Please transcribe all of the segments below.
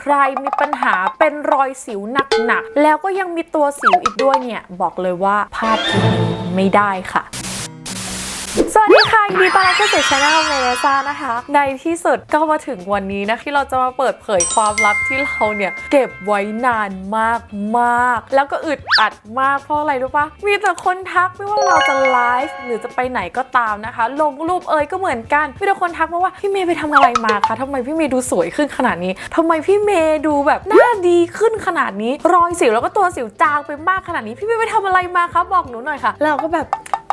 ใครมีปัญหาเป็นรอยสิวหนักๆ แล้วก็ยังมีตัวสิวอีกด้วยเนี่ย บอกเลยว่าพลาดทีนี้ไม่ได้ค่ะ ดีค่ะยินดีต้อนรับเข้าสู่ช anel เมเนซ่านะคะ ในที่สุดก็มาถึงวันนี้นะ ที่เราจะมาเปิดเผยความลับที่เราเนี่ยเก็บไว้นานมากมาก แล้วก็อึดอัดมากเพราะอะไรรู้ปะมีแต่คนทักไม่ว่าเราจะไลฟ์หรือจะไปไหนก็ตามนะคะ ลงรูปเอ่ยก็เหมือนกันมีแต่คนทักมาว่าพี่เมย์ไปทำอะไรมาคะทำไมพี่เมย์ดูสวยขึ้นขนาดนี้ทำไมพี่เมย์ดูแบบหน้าดีขึ้นขนาดนี้ รอยสิวแล้วก็ตัวสิวจางไปมากขนาดนี้ พี่เมย์ไปทำอะไรมาคะบอกหนูหน่อยค่ะ เราก็แบบ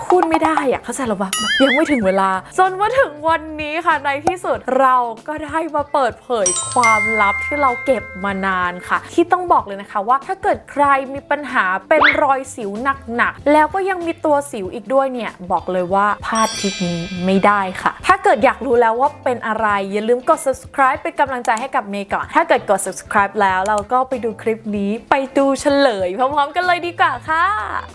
พูดไม่ได้อะเข้าใจหรอปะยังไม่ถึงเวลา จนมาถึงวันนี้ค่ะในที่สุดเราก็ได้มาเปิดเผยความลับที่เราเก็บมานานค่ะ ที่ต้องบอกเลยนะคะว่าถ้าเกิดใครมีปัญหาเป็นรอยสิวหนักๆแล้วก็ยังมีตัวสิวอีกด้วยเนี่ยบอกเลยว่าพลาดคลิปนี้ไม่ได้ค่ะ ถ้าเกิดอยากรู้แล้วว่าเป็นอะไรอย่าลืมกด subscribe เป็นกำลังใจให้กับเมย์ก่อน ถ้าเกิดกด subscribe แล้วเราก็ไปดูคลิปนี้ไปดูเฉลยพร้อมๆ กันเลยดีกว่าค่ะ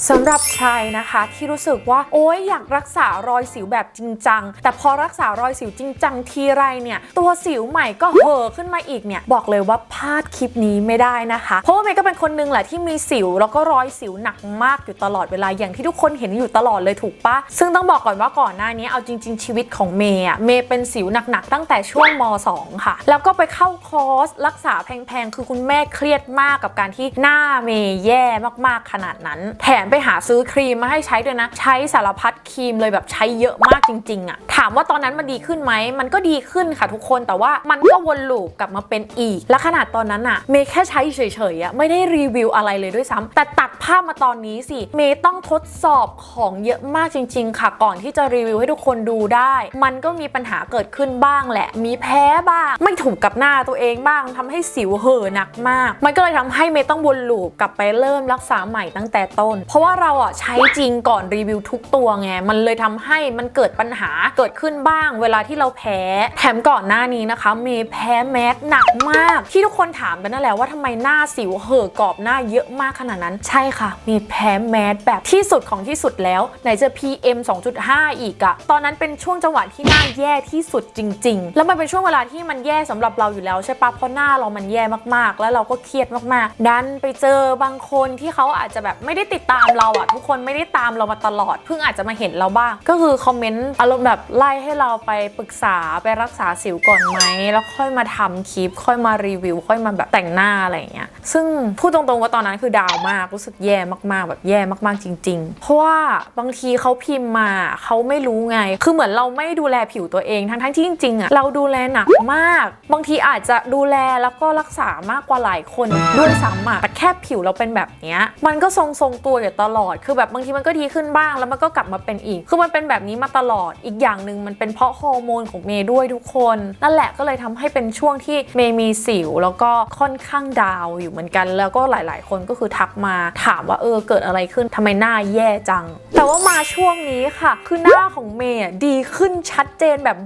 สำหรับใครนะคะที่รู้สึกว่าโอ๊ยอยากรักษารอยสิวแบบจริงจัง แต่พอรักษารอยสิวจริงจังทีไรเนี่ย ตัวสิวใหม่ก็เห่อขึ้นมาอีกเนี่ย บอกเลยว่าพลาดคลิปนี้ไม่ได้นะคะ เพราะว่าเมย์ก็เป็นคนนึงแหละที่มีสิวแล้วก็รอยสิวหนักมากอยู่ตลอดเวลาอย่างที่ทุกคนเห็นอยู่ตลอดเลยถูกปะซึ่งต้องบอกก่อนว่าก่อนหน้านี้เอาจริง ๆ ชีวิตของเมย์อะเมย์เป็นสิวหนักๆตั้งแต่ช่วงม 2 ค่ะ แล้วก็ไปเข้าคอร์สรักษาแพงๆคือคุณแม่เครียดมากกับการที่หน้าเมย์แย่มากๆขนาดนั้น แถมไปหาซื้อครีมมาให้ใช้ด้วยนะ ใช้สารพัดครีมเลยแบบใช้เยอะมากจริงๆอะถามว่าตอนนั้นมันดีขึ้นไหม มันก็ดีขึ้นค่ะทุกคนแต่ว่ามันก็วนลูปกลับมาเป็นอีก และขนาดตอนนั้นอะเมย์แค่ใช้เฉยๆอะไม่ได้รีวิวอะไรเลยด้วยซ้ำแต่ตัดภาพมาตอนนี้สิเมย์ต้องทดสอบของเยอะมากจริง ๆ ค่ะ ก่อนที่จะรีวิวให้ทุกคนดูได้ มันก็มีปัญหาเกิดขึ้นบ้างแหละ มีแพ้บ้าง ไม่ถูกกับหน้าตัวเองบ้างทำให้สิวเห่อหนักมาก มันก็เลยทำให้เมย์ต้องวนลูปกลับไปเริ่มรักษาใหม่ตั้งแต่ต้น เพราะว่าเราอะใช้จริงก่อนรีวิวทุกตัวไงมันเลยทำให้มันเกิดปัญหาเกิดขึ้นบ้าง เวลาที่เราแพ้แถมก่อนหน้านี้นะคะ เมย์แพ้แมสหนักมาก ที่ทุกคนถามกันนั่นแหละว่าทำไมหน้าสิวเห่อกรอบหน้าเยอะมากขนาดนั้นใช่ค่ะ มีแพ้แมสแบบที่สุดของที่สุดแล้ว ไหนจะ PM 2.5 อีกอะตอนนั้นเป็นช่วงจังหวะที่หน้าแย่ที่สุดจริง ๆ แล้วมันเป็นช่วงเวลาที่มันแย่สำหรับเราอยู่แล้วใช่ปะเพราะหน้าเรามันแย่มากๆ แล้วเราก็เครียดมากๆ ดันไปเจอบางคนที่เขาอาจจะแบบไม่ได้ติดตามเราอะทุกคนไม่ได้ตามเรามาตลอดเพิ่งอาจจะมาเห็นเราบ้าง ก็คือคอมเมนต์อารมณ์แบบไล่ให้เราไปปรึกษาไปรักษาสิวก่อนไหมแล้วค่อยมาทำคลิป ค่อยมารีวิว ค่อยมาแบบแต่งหน้าอะไรอย่างเงี้ยซึ่งพูดตรงๆว่าตอนนั้นคือดาวมากรู้สึกแย่มากๆแบบแย่มากๆจริง ๆ เพราะว่าบางทีเขาพิมพ์มาเขาไม่รู้ไง คือเหมือนเราไม่ดูแลผิวตัวเองทั้งๆที่จริงๆอะเราดูแลหนักมาก บางทีอาจจะดูแลแล้วก็รักษามากกว่าหลายคนด้วยซ้ำอะแต่แค่ผิวเราเป็นแบบเนี้ยมันก็ทรงๆตัวอยู่ตลอดคือแบบบางทีมันก็ดีขึ้นบ้างแล้วมันก็กลับมาเป็นอีก คือมันเป็นแบบนี้มาตลอดอีกอย่างหนึ่งมันเป็นเพราะฮอร์โมนของเมย์ด้วยทุกคน นั่นแหละก็เลยทำให้เป็นช่วงที่เมย์มีสิว แล้วก็ค่อนข้างดาวอยู่เหมือนกัน แล้วก็หลาย ๆ คนก็คือทักมาถามว่าเออเกิดอะไรขึ้นทำไมหน้าแย่จัง แต่ว่ามาช่วงนี้ค่ะ คือหน้าของเมย์ดีขึ้นชัดเจนแบบ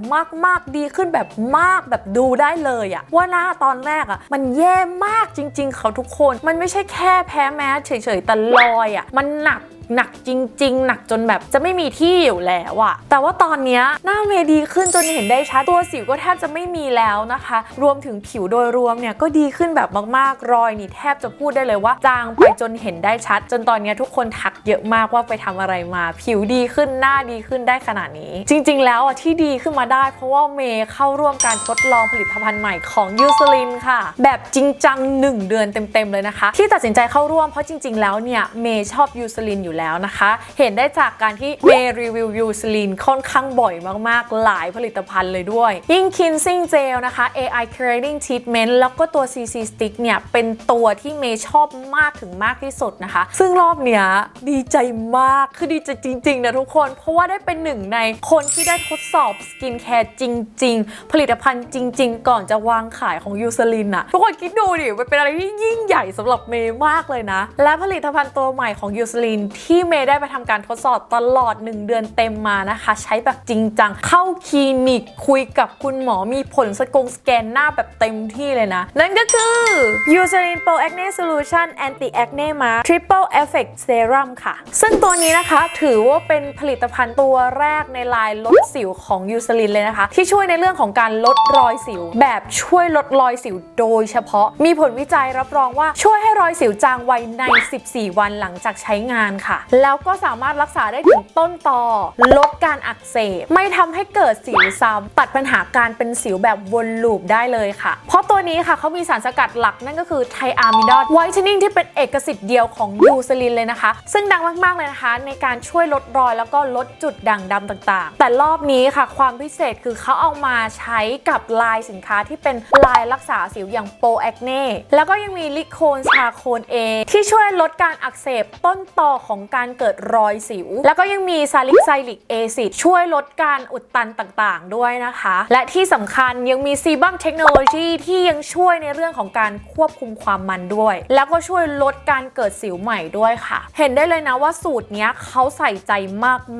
มากๆ ดีขึ้นแบบมากแบบดูได้เลยอะว่าหน้าตอนแรกอะมันแย่มากจริง ๆ เขาทุกคน มันไม่ใช่แค่แพ้แมสเฉยๆแต่รอยอะมันหนัก หนักจริง ๆ หนักจนแบบจะไม่มีที่อยู่แล้วอะแต่ว่าตอนนี้หน้าเมย์ดีขึ้นจนเห็นได้ชัดตัวสิวก็แทบจะไม่มีแล้วนะคะ รวมถึงผิวโดยรวมเนี่ยก็ดีขึ้นแบบมากๆรอยนี่แทบจะพูดได้เลยว่าจางไปจนเห็นได้ชัด จนตอนนี้ทุกคนทักเยอะมากว่าไปทำอะไรมา ผิวดีขึ้นหน้าดีขึ้นได้ขนาดนี้ จริง ๆ แล้วอะที่ดีขึ้นมาได้ เพราะว่าเมย์เข้าร่วมการทดลองผลิตภัณฑ์ใหม่ของยูซลินค่ะ แบบจริงจัง1เดือนเต็มๆเลยนะคะ ที่ตัดสินใจเข้าร่วมเพราะจริง ๆ แล้วเนี่ยเมย์ชอบยูซลินอยู่แล้วนะคะ เห็นได้จากการที่เมย์รีวิวยูซลินค่อนข้างบ่อยมากๆ หลายผลิตภัณฑ์เลยด้วย ยิ่ง Cleansing Gel นะคะ AI Curating Treatment แล้วก็ตัว CC Stick เนี่ยเป็นตัวที่เมย์ชอบมากถึงมากที่สุดนะคะ ซึ่งรอบเนี้ยดีใจมากคือดีใจจริงๆนะทุกคน เพราะว่าได้เป็นหนึ่งในคนที่ได้ทดสอบสกินแคร์จริง ๆ ผลิตภัณฑ์จริง ๆ ก่อนจะวางขายของยูซลินอะทุกคนคิดดูดิมันเป็นอะไรที่ยิ่งใหญ่สำหรับเมย์มากเลยนะ และผลิตภัณฑ์ตัวใหม่ของยูซลินทที่เมย์ได้ไปทำการทดสอบตลอด 1 เดือนเต็มมานะคะ ใช้แบบจริงจัง เข้าคลินิกคุยกับคุณหมอมีผลสกงสแกนหน้าแบบเต็มที่เลยนะ นั่นก็คือ Eucerin Pro Acne Solution Anti Acne Mask Triple Effect Serum ค่ะ ซึ่งตัวนี้นะคะถือว่าเป็นผลิตภัณฑ์ตัวแรกในลายลดสิวของ Eucerin เลยนะคะ ที่ช่วยในเรื่องของการลดรอยสิว แบบช่วยลดรอยสิวโดยเฉพาะมีผลวิจัยรับรองว่าช่วยให้รอยสิวจางไวใน 14 วันหลังจากใช้งานค่ะแล้วก็สามารถรักษาได้ถึงต้นตอลดการอักเสบ ไม่ทำให้เกิดสิวซ้ำตัดปัญหาการเป็นสิวแบบวนลูปได้เลยค่ะ เพราะตัวนี้ค่ะเขามีสารสกัดหลักนั่นก็คือไทอามิดอดไวท์เทนนิ่งที่เป็นเอกสิทธิ์เดียวของยูซลินเลยนะคะ ซึ่งดังมากๆเลยนะคะ ในการช่วยลดรอยแล้วก็ลดจุดด่างดำต่างๆ แต่รอบนี้ค่ะ ความพิเศษคือเขาเอามาใช้กับลายสินค้าที่เป็นลายรักษาสิวอย่างโปแอคเน่แล้วก็ยังมีลิโคนชาโคนเอที่ช่วยลดการอักเสบต้นตอของการเกิดรอยสิว แล้วก็ยังมีซาลิกไซลิกแอซิดช่วยลดการอุดตันต่างๆ ด้วยนะคะ และที่สำคัญยังมีซีบัมเทคโนโลยีที่ยังช่วยในเรื่องของการควบคุมความมันด้วย แล้วก็ช่วยลดการเกิดสิวใหม่ด้วยค่ะ เห็นได้เลยนะว่าสูตรนี้เขาใส่ใจ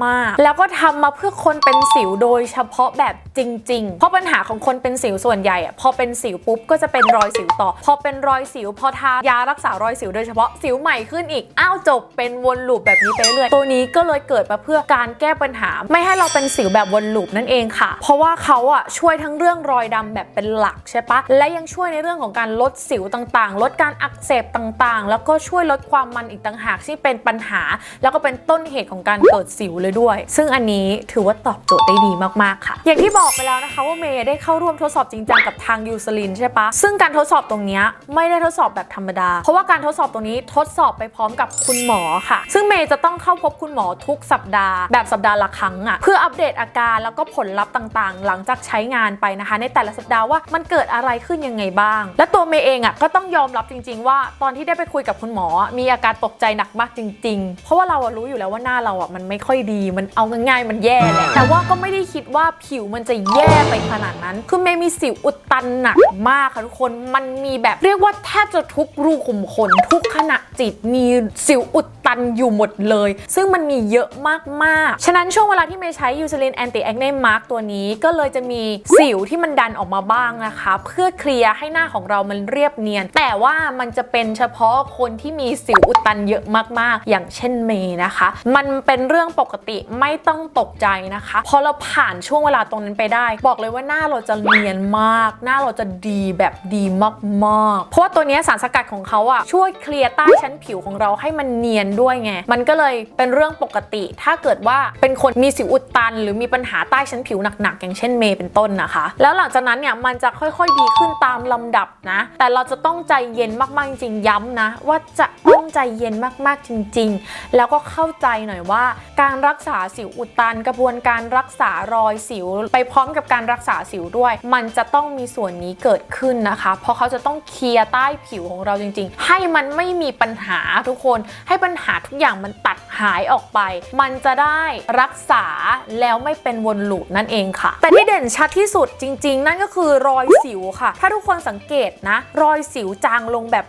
มากๆ แล้วก็ทำมาเพื่อคนเป็นสิวโดยเฉพาะแบบจริง ๆ เพราะปัญหาของคนเป็นสิวส่วนใหญ่อะพอเป็นสิวปุ๊บก็จะเป็นรอยสิวต่อ พอเป็นรอยสิวพอทายารักษารอยสิวโดยเฉพาะสิวใหม่ขึ้นอีกอ้าวจบเป็นวนลูปแบบนี้ไปเรื่อยตัวนี้ก็เลยเกิดมาเพื่อการแก้ปัญหา ไม่ให้เราเป็นสิวแบบวนลูปนั่นเองค่ะ เพราะว่าเขาอะช่วยทั้งเรื่องรอยดำแบบเป็นหลักใช่ปะและยังช่วยในเรื่องของการลดสิวต่างๆ ลดการอักเสบต่างๆ แล้วก็ช่วยลดความมันอีกต่างหากที่เป็นปัญหา แล้วก็เป็นต้นเหตุของการเกิดสิวเลยด้วย ซึ่งอันนี้ถือว่าตอบโจทย์ได้ดีมากๆค่ะ อย่างที่บอกไปแล้วนะคะว่าเมย์ได้เข้าร่วมทดสอบจริงจังกับทางยูซลินใช่ปะซึ่งการทดสอบตรงนี้ไม่ได้ทดสอบแบบธรรมดา เพราะว่าการทดสอบตรงนี้ทดสอบไปพร้อมกับคุณหมอค่ะซึ่งเมย์จะต้องเข้าพบคุณหมอทุกสัปดาห์ แบบสัปดาห์ละครั้งอะเพื่ออัปเดตอาการแล้วก็ผลลัพธ์ต่างๆ หลังจากใช้งานไปนะคะ ในแต่ละสัปดาห์ว่ามันเกิดอะไรขึ้นยังไงบ้าง และตัวเมย์เองอะก็ต้องยอมรับจริง ๆ ว่าตอนที่ได้ไปคุยกับคุณหมอ มีอาการตกใจหนักมากจริง ๆ เพราะว่าเรารู้อยู่แล้วว่าหน้าเราอะมันไม่ค่อยดีมันเอาง่ายๆมันแย่แหละแต่ว่าก็ไม่ได้คิดว่าผิวมันจะแย่ไปขนาดนั้นคือเมย์มีสิวอุดตันหนักมากค่ะทุกคนมันมีแบบเรียกว่าแทบจะทุกรูขุมขนทุกขณะ จิต มีสิวอุดตันอยู่หมดเลย ซึ่งมันมีเยอะมากๆ ฉะนั้นช่วงเวลาที่เมย์ใช้ Eucerin Anti Acne Mask ตัวนี้ก็เลยจะมีสิวที่มันดันออกมาบ้างนะคะ เพื่อเคลียร์ให้หน้าของเรามันเรียบเนียน แต่ว่ามันจะเป็นเฉพาะคนที่มีสิวอุดตันเยอะมากๆ อย่างเช่นเมย์นะคะ มันเป็นเรื่องปกติไม่ต้องตกใจนะคะพอเราผ่านช่วงเวลาตรงนั้นไปได้ บอกเลยว่าหน้าเราจะเนียนมาก หน้าเราจะดีแบบดีมากๆ เพราะว่าตัวนี้สารสกัดของเขาอะช่วยเคลียร์ใต้ชั้นผิวของเราให้มันเนียนด้วยไง มันก็เลยเป็นเรื่องปกติ ถ้าเกิดว่าเป็นคนมีสิวอุดตัน หรือมีปัญหาใต้ชั้นผิวหนักๆ อย่างเช่นเมย์เป็นต้นนะคะ แล้วหลังจากนั้นเนี่ยมันจะค่อยๆดีขึ้นตามลำดับนะ แต่เราจะต้องใจเย็นมากๆจริงๆย้ำนะ ว่าจะต้องใจเย็นมากๆจริง ๆ แล้วก็เข้าใจหน่อยว่า การรักษาสิวอุดตัน กระบวนการรักษารอยสิว ไปพร้อมกับการรักษาสิวด้วย มันจะต้องมีส่วนนี้เกิดขึ้นนะคะ เพราะเขาจะต้องเคลียร์ใต้ผิวของเราจริง ๆ ให้มันไม่มีปัญหาทุกคน ให้ปัญหาทุกอย่างมันตัดหายออกไป มันจะได้รักษาแล้วไม่เป็นวนลูปนั่นเองค่ะ แต่ที่เด่นชัดที่สุดจริง ๆ นั่นก็คือรอยสิวค่ะ ถ้าทุกคนสังเกตนะ รอยสิวจางลงแบบ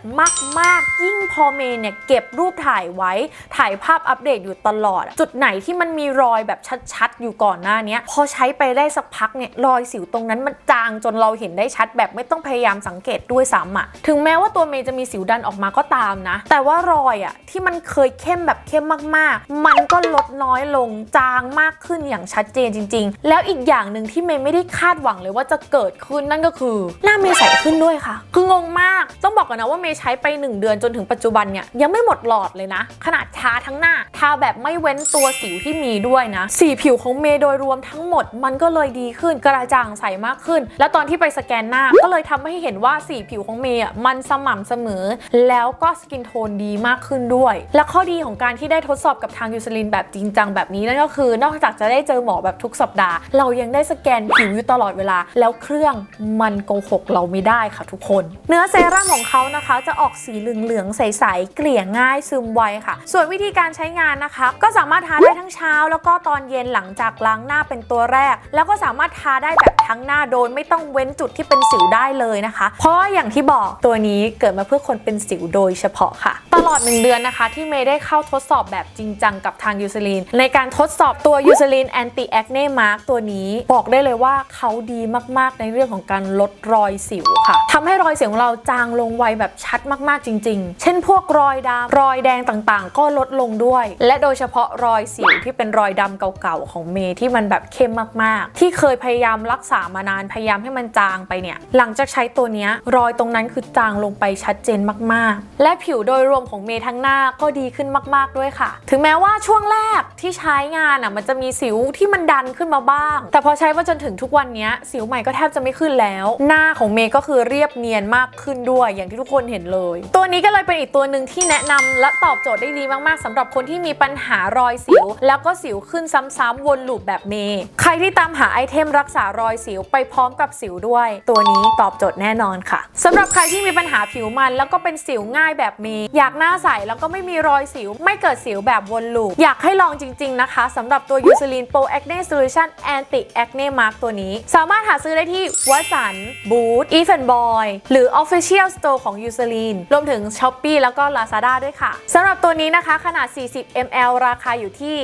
มาก ๆ ยิ่งพอเมย์เนี่ยเก็บรูปถ่ายไว้ ถ่ายภาพอัปเดตอยู่ตลอด จุดไหนที่มันมีรอยแบบชัด ๆ อยู่ก่อนหน้านี้พอใช้ไปได้สักพักเนี่ยรอยสิวตรงนั้นมันจางจนเราเห็นได้ชัดแบบไม่ต้องพยายามสังเกตด้วยซ้ำอะถึงแม้ว่าตัวเมย์จะมีสิวดันออกมาก็ตามนะ แต่แต่ว่ารอยอะที่มันเคยเข้มแบบเข้มมากๆ มันก็ลดน้อยลงจางมากขึ้นอย่างชัดเจนจริง ๆ แล้วอีกอย่างหนึ่งที่เมย์ไม่ได้คาดหวังเลยว่าจะเกิดขึ้นนั่นก็คือ หน้าเมย์ใสขึ้นด้วยค่ะ คืองงมากต้องบอกกันนะว่าเมย์ใช้ไป 1 เดือนจนถึงปัจจุบันเนี่ยยังไม่หมดหลอดเลยนะ ขนาดทาทั้งหน้า ทาแบบไม่เว้นตัวสิวที่มีด้วยนะ สีผิวของเมย์โดยรวมทั้งหมดมันก็เลยดีขึ้นกระจ่างใสมากขึ้น และตอนที่ไปสแกนหน้าก็เลยทำให้เห็นว่าสีผิวของเมย์อะมันสม่ำเสมอ แล้วก็สกินโทนดีมากขึ้นด้วย และข้อดีของการที่ได้ทดสอบกับทางยูซลินแบบจริงจังแบบนี้นั่นก็คือนอกจากจะได้เจอหมอแบบทุกสัปดาห์ เรายังได้สแกนผิวอยู่ตลอดเวลา แล้วเครื่องมันโกหกเราไม่ได้ค่ะทุกคน เนื้อเซรั่มของเขานะคะ จะออกสีเหลืองๆใสๆเกลี่ยง่ายซึมไวค่ะ ส่วนวิธีการใช้งานนะคะ ก็สามารถทาได้ทั้งเช้า แล้วก็ตอนเย็นหลังจากล้างหน้าเป็นตัวแรก แล้วก็สามารถทาได้แบบ ทั้งหน้าโดยไม่ต้องเว้นจุดที่เป็นสิวได้เลยนะคะ เพราะว่าอย่างที่บอกตัวนี้เกิดมาเพื่อคนเป็นสิวโดยเฉพาะค่ะ ตลอด 1 เดือนนะคะ ที่เมย์ได้เข้าทดสอบแบบจริงจังกับทางยูซลินในการทดสอบตัวยูซลินแอนตี้แอคเน่มาร์กตัวนี้บอกได้เลยว่าเขาดีมากๆในเรื่องของการลดรอยสิวค่ะทำให้รอยสิวของเราจางลงไวแบบชัดมากๆจริง ๆ เช่น พวกรอยดำรอยแดงต่างๆ ก็ลดลงด้วย และโดยเฉพาะรอยสิวที่เป็นรอยดำเก่าๆของเมย์ที่มันแบบเข้มมากๆ ที่เคยพยายามรักษามานานพยายามให้มันจางไปเนี่ย หลังจากใช้ตัวเนี้ยรอยตรงนั้นคือจางลงไปชัดเจนมากๆ และผิวโดยรวมของเมย์ทั้งหน้าก็ดีขึ้นมาก ๆด้วยค่ะ ถึงแม้ว่าช่วงแรกที่ใช้งานอะมันจะมีสิวที่มันดันขึ้นมาบ้าง แต่พอใช้มาจนถึงทุกวันนี้สิวใหม่ก็แทบจะไม่ขึ้นแล้ว หน้าของเมย์ก็คือเรียบเนียนมากขึ้นด้วยอย่างที่ทุกคนเห็นเลย ตัวนี้ก็เลยเป็นอีกตัวหนึ่งที่แนะนำและตอบโจทย์ได้ดีมาก ๆสำหรับคนที่มีปัญหารอยสิว แล้วก็สิวขึ้นซ้ำๆวนลูปแบบเมย์ใครที่ตามหาไอเทมรักษารอยสิวไปพร้อมกับสิวด้วย ตัวนี้ตอบโจทย์แน่นอนค่ะสำหรับใครที่มีปัญหาผิวมัน แล้วก็เป็นสิวง่ายแบบเมย์อยากหน้าใสแล้วก็ไม่มีรอยสิว ไม่เกิดสิวแบบวนลูปอยากให้ลองจริงๆ นะคะสำหรับตัวยูซิลินโปรแอคเน่โซลูชันแอนติแอคเน่มาร์กตัวนี้ สามารถหาซื้อได้ที่วัสันบูธ e v e n Boy หรือ Official Store ของยูซิลีนรวมถึง s h อ p e e แล้วก็ Lazada ด้วยค่ะสำหรับตัวนี้นะคะขนาด 40 ml ราคาอยู่ที่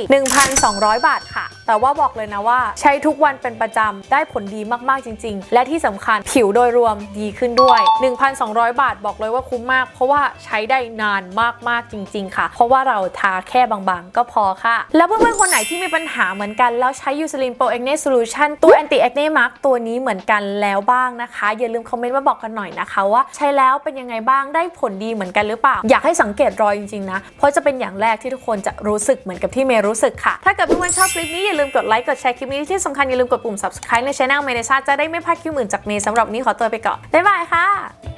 1,200 บาทค่ะแต่ว่าบอกเลยนะว่า ใช้ทุกวันเป็นประจำได้ผลดีมากๆจริง ๆ และที่สำคัญผิวโดยรวมดีขึ้นด้วย 1,200 บาทบอกเลยว่าคุ้มมาก เพราะว่าใช้ได้นานมากๆจริง ๆ ค่ะ เพราะว่าเราทาแค่บางๆ ก็พอค่ะ แล้วเพื่อนๆคนไหนที่มีปัญหาเหมือนกันแล้วใช้ Eucerin Pro Acne Solution ตัว Anti Acne Mark ตัวนี้เหมือนกันแล้วบ้างนะคะ อย่าลืมคอมเมนต์มาบอกกันหน่อยนะคะว่าใช้แล้วเป็นยังไงบ้างได้ผลดีเหมือนกันหรือเปล่า อยากให้สังเกตรอยจริงๆนะเพราะจะเป็นอย่างแรกที่ทุกคนจะรู้สึกเหมือนกับที่เมย์รู้สึกค่ะ ถ้าเกิดเพื่อนๆชอบคลิปนี้อย่าาลืมกดไลค์กดแชร์คลิปนี้ที่สำคัญอย่าลืมกดปุ่ม subscribe ในช่องเมเนซ่าจะได้ไม่พลาดคลิปอื่นจากเมย์สำหรับนี้ขอตัวไปก่อนบ๊ายบายค่ะ